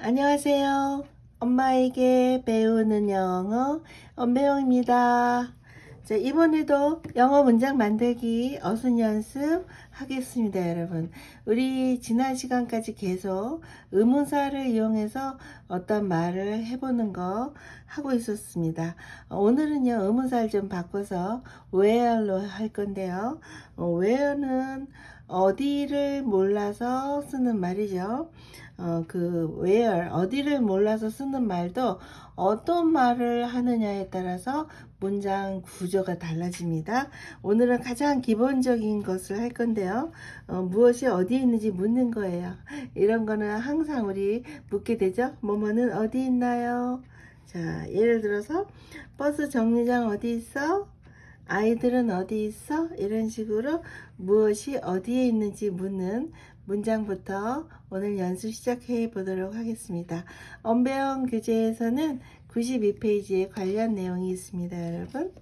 안녕하세요. 엄마에게 배우는 영어 엄배영입니다. 자, 이번에도 영어 문장 만들기 어순 연습 하겠습니다, 여러분. 우리 지난 시간까지 계속 의문사를 이용해서 어떤 말을 해보는 거 하고 있었습니다. 어, 오늘은요, 의문사를 좀 바꿔서 where로 할 건데요. 어, where는 어디를 몰라서 쓰는 말이죠. 어, 그 where 어디를 몰라서 쓰는 말도 어떤 말을 하느냐에 따라서 문장 구조가 달라집니다. 오늘은 가장 기본적인 것을 할 건데요. 어, 무엇이 어디에 있는지 묻는 거예요. 이런 거는 항상 우리 묻게 되죠. 뭐뭐는 어디 있나요? 자, 예를 들어서 버스 정류장 어디 있어? 아이들은 어디 있어? 이런 식으로 무엇이 어디에 있는지 묻는 문장부터 오늘 연습 시작해 보도록 하겠습니다. 언배영 교재에서는 92페이지에 관련 내용이 있습니다, 여러분.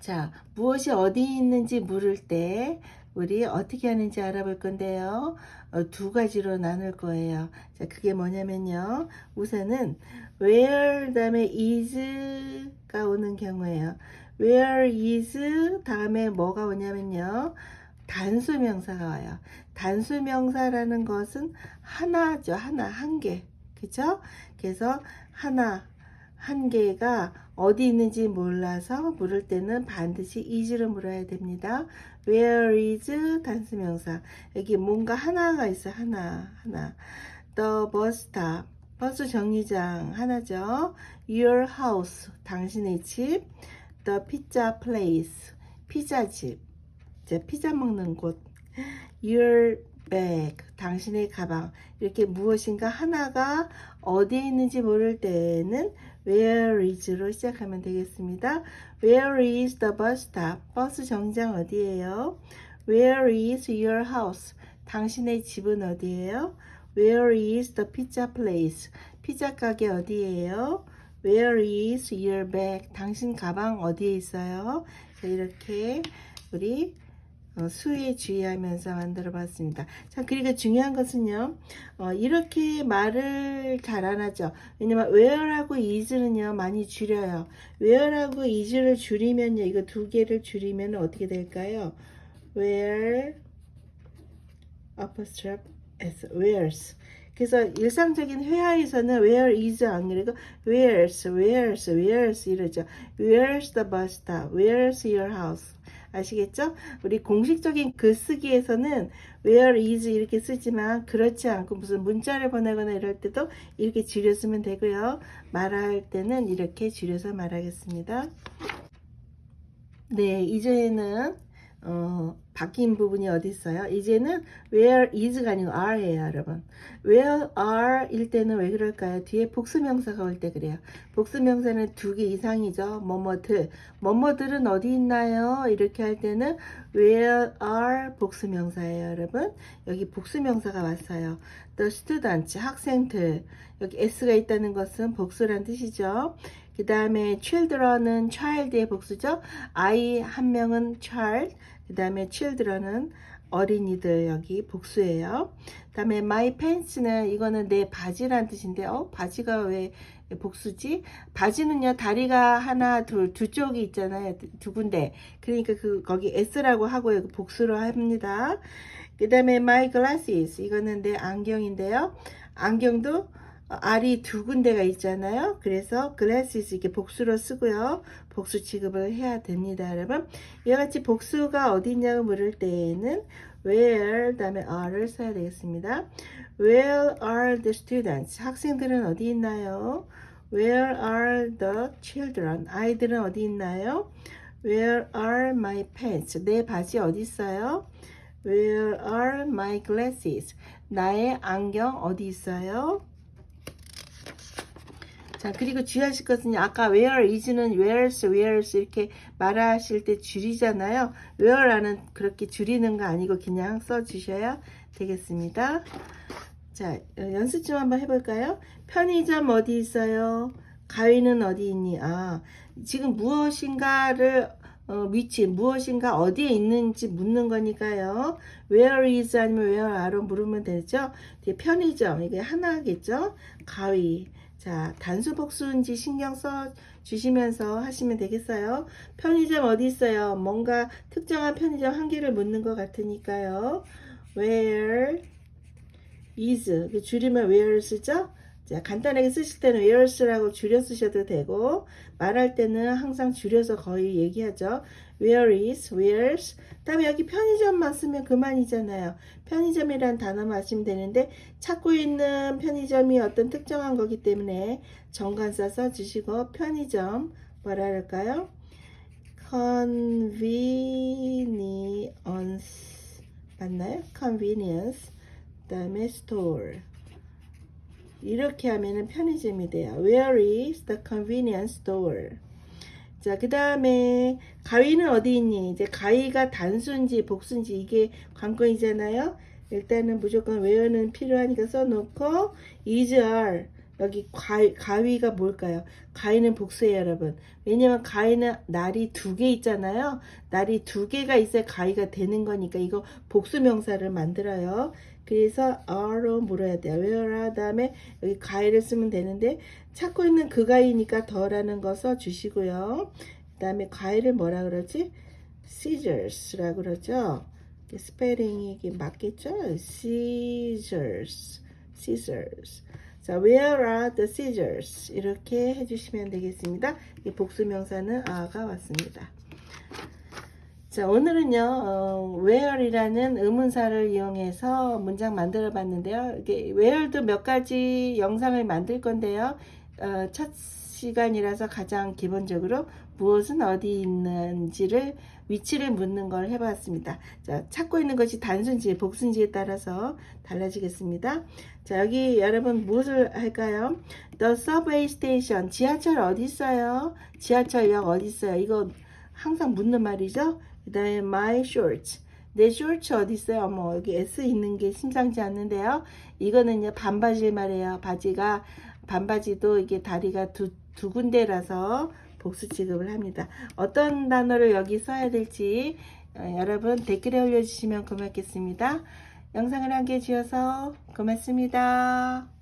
자, 무엇이 어디 있는지 물을 때 우리 어떻게 하는지 알아볼 건데요. 어, 두 가지로 나눌 거예요. 자, 그게 뭐냐면요. 우선은 where 다음에 is가 오는 경우에요. where is 다음에 뭐가 오냐면요. 단수명사가 와요. 단수명사라는 것은 하나죠. 하나, 한 개. 그죠? 그래서 하나, 한 개가 어디 있는지 몰라서 물을 때는 반드시 is를 물어야 됩니다. Where is 단수명사. 여기 뭔가 하나가 있어. 하나, 하나. The bus stop. 버스 정류장 하나죠. Your house. 당신의 집. The pizza place. 피자집. 자, 피자 먹는 곳. Your bag. 당신의 가방. 이렇게 무엇인가 하나가 어디에 있는지 모를 때는 where is로 시작하면 되겠습니다. Where is the bus stop? 버스 정장 어디예요? Where is your house? 당신의 집은 어디예요? Where is the pizza place? 피자 가게 어디예요? Where is your bag? 당신 가방 어디에 있어요? 자, 이렇게 우리 어, 수에 주의하면서 만들어 봤습니다. 자, 그리고 중요한 것은요, 어, 이렇게 말을 잘 안 하죠. 왜냐면, where하고 is는요, 많이 줄여요. where하고 is를 줄이면요, 이거 두 개를 줄이면 어떻게 될까요? where, apostrophe s, where's. 그래서 일상적인 회화에서는 where is 안 그리고 where's, where's, where's 이러죠. where's the bus stop, where's your house. 아시겠죠? 우리 공식적인 글쓰기에서는 where is 이렇게 쓰지만 그렇지 않고 무슨 문자를 보내거나 이럴 때도 이렇게 줄여 쓰면 되고요. 말할 때는 이렇게 줄여서 말하겠습니다. 네, 이제는 어, 바뀐 부분이 어디 있어요? 이제는 where is가 아니고 are예요, 여러분. where are 일 때는 왜 그럴까요? 뒤에 복수명사가 올 때 그래요. 복수명사는 두 개 이상이죠. 뭐뭐들. 뭐뭐들은 어디 있나요? 이렇게 할 때는 where are 복수명사예요, 여러분. 여기 복수명사가 왔어요. the students, 학생들. 여기 s가 있다는 것은 복수란 뜻이죠. 그 다음에 children은 child의 복수죠. 아이 한 명은 child. 그 다음에 children은 어린이들 여기 복수예요. 그 다음에 my pants는 이거는 내 바지란 뜻인데 어 바지가 왜 복수지? 바지는요 다리가 하나 둘 두 쪽이 있잖아요 두 군데 그러니까 그 거기 s라고 하고요 복수로 합니다. 그 다음에 my glasses 이거는 내 안경인데요. 안경도 알이 두 군데가 있잖아요. 그래서 glasses 이렇게 복수로 쓰고요. 복수 취급을 해야 됩니다, 여러분. 이와 같이 복수가 어디 있냐고 물을 때에는 where 다음에 are를 써야 되겠습니다. Where are the students? 학생들은 어디 있나요? Where are the children? 아이들은 어디 있나요? Where are my pants? 내 바지 어디 있어요? Where are my glasses? 나의 안경 어디 있어요? 자, 그리고 주의하실 것은 아까 where is는 where's, where's 이렇게 말하실 때 줄이잖아요. where라는 그렇게 줄이는 거 아니고 그냥 써 주셔야 되겠습니다. 자, 연습 좀 한번 해볼까요? 편의점 어디 있어요? 가위는 어디 있니? 아, 지금 무엇인가를 어, 위치 무엇인가 어디에 있는지 묻는 거니까요. Where is 아니면 where are로 물으면 되죠. 편의점 이게 하나겠죠. 가위 자 단수 복수인지 신경 써 주시면서 하시면 되겠어요. 편의점 어디 있어요? 뭔가 특정한 편의점 한 개를 묻는 것 같으니까요. Where is 줄이면 where 쓰죠? 자, 간단하게 쓰실 때는 where's라고 줄여 쓰셔도 되고 말할 때는 항상 줄여서 거의 얘기하죠. Where is, where's 다음에 여기 편의점만 쓰면 그만이잖아요. 편의점이란 단어만 하시면 되는데 찾고 있는 편의점이 어떤 특정한 거기 때문에 정관사 써주시고 편의점 뭐라 할까요? convenience 맞나요? convenience 그 다음에 store 이렇게 하면은 편의점이 돼요. Where is the convenience store? 자, 그 다음에 가위는 어디 있니? 이제 가위가 단수인지 복수인지 이게 관건이잖아요. 일단은 무조건 where는 필요하니까 써놓고 is are 여기 가위, 가위가 뭘까요? 가위는 복수예요, 여러분. 왜냐면 가위는 날이 두 개 있잖아요. 날이 두 개가 있어야 가위가 되는 거니까 이거 복수 명사를 만들어요. 그래서 are로 물어야 돼요. where 다음에 여기 가위를 쓰면 되는데 찾고 있는 그 가위니까 더라는 거 써주시고요. 그 다음에 가위를 뭐라 그러지? scissors라고 그러죠. 스페링이 이게 맞겠죠? scissors, scissors. 자, where are the scissors? 이렇게 해주시면 되겠습니다. 이 복수명사는 a가 왔습니다. 자, 오늘은요, 어, where이라는 의문사를 이용해서 문장 만들어 봤는데요. 이게 where도 몇 가지 영상을 만들 건데요. 어, 첫 시간이라서 가장 기본적으로 무엇은 어디 있는지를 위치를 묻는 걸 해봤습니다. 자, 찾고 있는 것이 단순지, 복순지에 따라서 달라지겠습니다. 자, 여기 여러분 무엇을 할까요? The subway station, 지하철 어디 있어요? 지하철역 어디 있어요? 이거 항상 묻는 말이죠. 그 다음에 my shorts. 내 셔츠 어디 있어요? 뭐 여기 S 있는 게 심상치 않는데요. 이거는요 반바지 말이에요. 바지가 반바지도 이게 다리가 두, 두 군데라서 복수 취급을 합니다. 어떤 단어를 여기 써야 될지 어, 여러분 댓글에 올려주시면 고맙겠습니다. 영상을 한개 주셔서 고맙습니다.